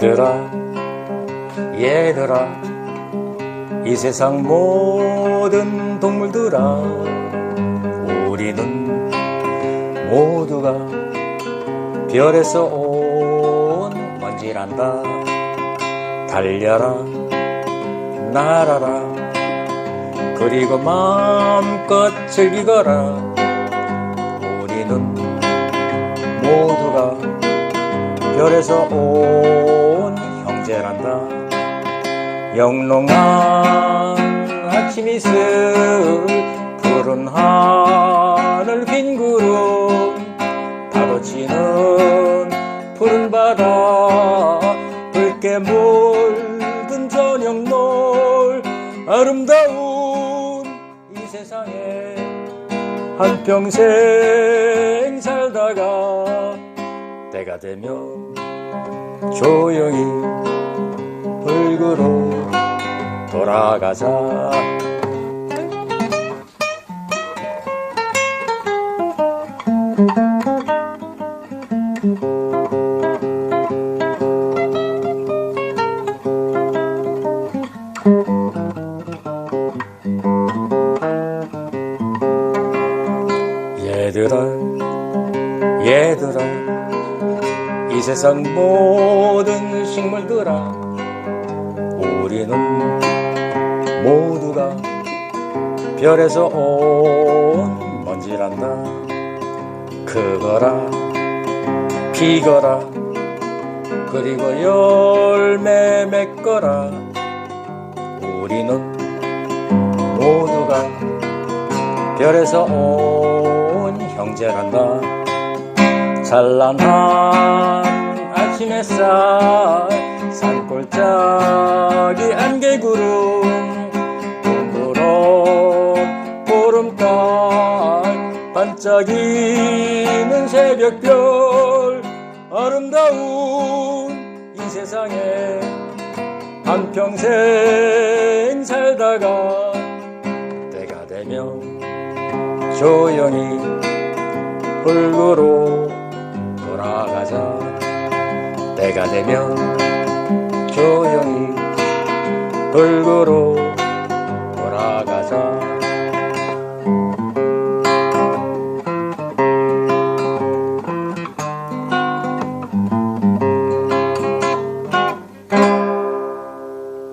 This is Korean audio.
얘들아 얘들아 이 세상 모든 동물들아 우리는 모두가 별에서 온 먼지란다. 달려라 날아라. 그리고 마음껏 즐기거라. 우리는 모두가 별에서 온 형제란다. 영롱한 아침 이슬 푸른 하늘 빈 구름 파도치는 푸른 바다 노을 아름다운 이 세상에 한평생 살다가 때가 되면 조용히 흙으로 돌아가자 얘들아 얘들아 이 세상 모든 식물들아 우리는 모두가 별에서 온 먼지란다. 크거라 피거라 그리고 열매 맺거라. 우리는 모두가 별에서 온 형제란다. 찬란한 아침 햇살 산골짜기 안개구름 동그런 보름달 반짝이는 새벽별 아름다운 이 세상에 한평생 살다가 때가 되면 조용히 흙으로 돌아가자. 때가 되면 조용히 흙으로